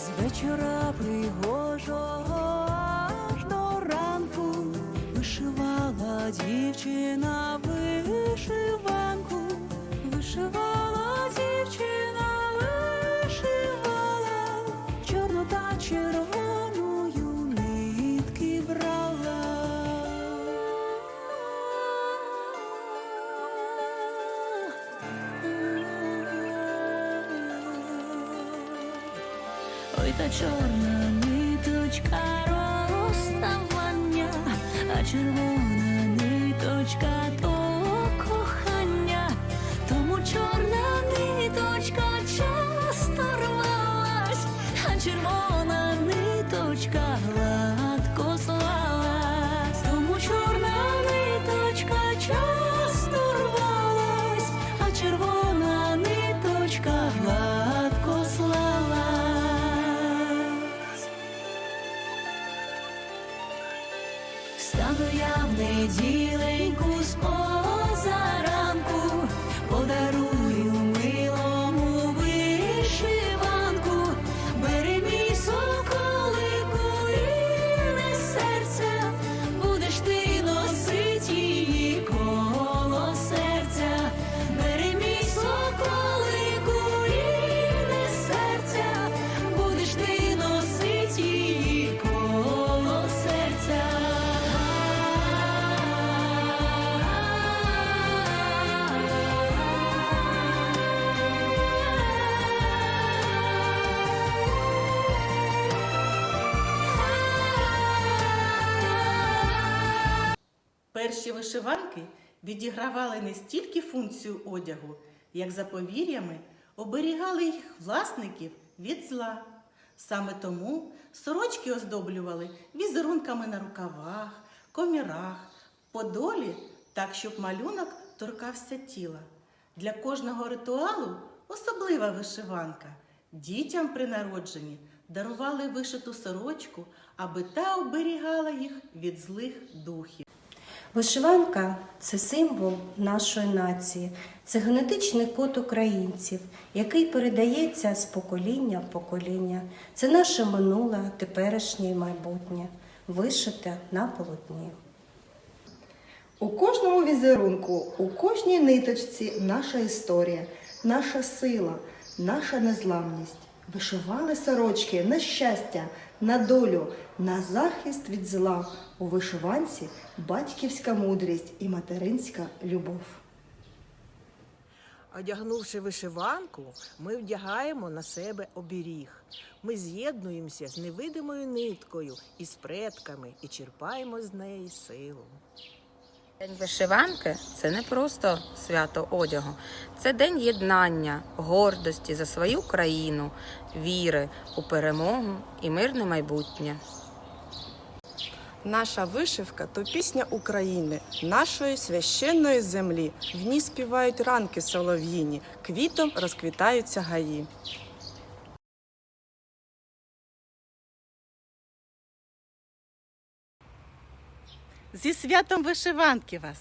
З вечора пригожого та чорна ниточка розставання, а червона ниточка Стану я в неділеньку з Перші вишиванки відігравали не стільки функцію одягу, як за повір'ями оберігали їх власників від зла. Саме тому сорочки оздоблювали візерунками на рукавах, комірах, подолі, так, щоб малюнок торкався тіла. Для кожного ритуалу особлива вишиванка. Дітям при народженні дарували вишиту сорочку, аби та оберігала їх від злих духів. Вишиванка це символ нашої нації, це генетичний код українців, який передається з покоління в покоління. Це наше минуле, теперішнє і майбутнє, вишите на полотні. У кожному візерунку, у кожній ниточці наша історія, наша сила, наша незламність. Вишивали сорочки на щастя, на долю, на захист від зла. У вишиванці батьківська мудрість і материнська любов. Одягнувши вишиванку, ми вдягаємо на себе оберіг. Ми з'єднуємося з невидимою ниткою і з предками і черпаємо з неї силу. День вишиванки це не просто свято одягу, це день єднання, гордості за свою країну, віри у перемогу і мирне майбутнє. Наша вишивка то пісня України, нашої священної землі. В ній співають ранки солов'їні, квітом розквітаються гаї. Зі святом вишиванки вас!